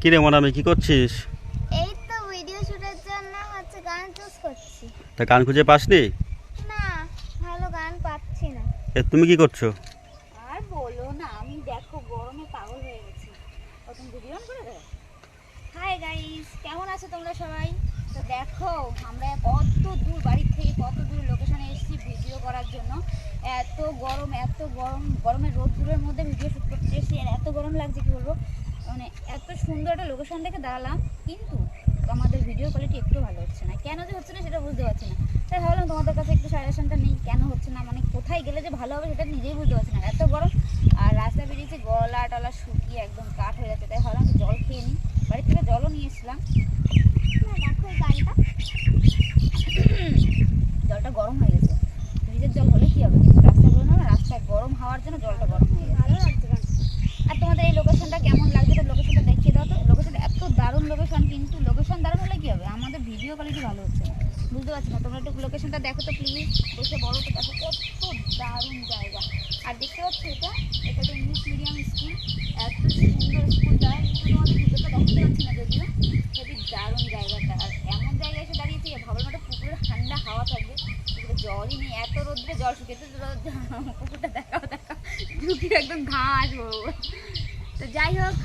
কিরে মনামি কি করছিস? এই তো ভিডিও শুটের জন্য হচ্ছে গান চুজ করছি। তা গান খুঁজে পাসনি? না ভালো গান পাচ্ছি না। এ তুমি কি করছ? আর বলো না আমি দেখো গরমে পাগল হয়ে গেছি। তুমি ভিডিও অন করে দেবে হাই গাইস কেমন আছো তোমরা সবাই? তো দেখো আমরা কত দূর বাড়ির থেকে কত দূর লোকেশনে এসেছি ভিডিও করার জন্য। এত গরম এত গরম গরমের রোদ দূরের মধ্যে ভিডিও শ্যুট করতে এসেছি। আর এত গরম লাগছে কি বলব? মানে এত সুন্দর একটা লোকেশন দেখে দাঁড়ালাম কিন্তু আমাদের ভিডিও কোয়ালিটি একটু ভালো হচ্ছে না। কেন যে হচ্ছে না সেটা বুঝতে পারছি না। তাই ভাবলাম তোমাদের কাছে একটু সাজেশনটা নেই কেন হচ্ছে না? মানে কোথায় গেলে যে ভালো হবে সেটা নিজেই বুঝতে পারছি না। এত গরম আর রাস্তা বেরিয়েছে গলা টলা শুকিয়ে একদম কাঠ হয়ে যাচ্ছে তাই ভাবলাম জল খেয়ে নিই। বাড়ি থেকে জলও নিয়ে এসেছিলাম। না দেখো এই জলটা গরম হয়ে গেছে। ফ্রিজের জল হলে কী হবে? বেরোনো না রাস্তায় গরম হওয়ার জন্য জলটা গরম হয়ে গেছে। ভালো লাগছে গান আর তোমাদের এই লোকেশনটা কেমন লাগছে তো লোকেশনটা দেখিয়ে দাও তো লোকেশনটা এত দারুণ লোকেশন কিন্তু লোকেশন দারুণ হলে কি হবে? আমাদের ভিডিও কোয়ালিটি ভালো হচ্ছে বুঝতে পারছি না, তোমরা একটু লোকেশনটা দেখো তো প্লিজ দেখে বড় তো দেখো, কত দারুণ জায়গা। আর দেখতে পাচ্ছ এটা? এটা তো ইংলিশ মিডিয়াম স্কুল এত সুন্দর স্কুলটা কিন্তু তোমাদের ভিডিওটা দেখতে পাচ্ছি না যদিও, খুবই দারুণ জায়গাটা। আর এমন জায়গায় এসে দাঁড়িয়েছি ভাবার মতো পুকুরের ঠান্ডা হাওয়া থাকবে। পুকুরে জলই নেই, এত রোদ্রে জল শুকিয়েছে পুকুরটা দেখাও ঢুকি একদম ঘাস। তো যাই হোক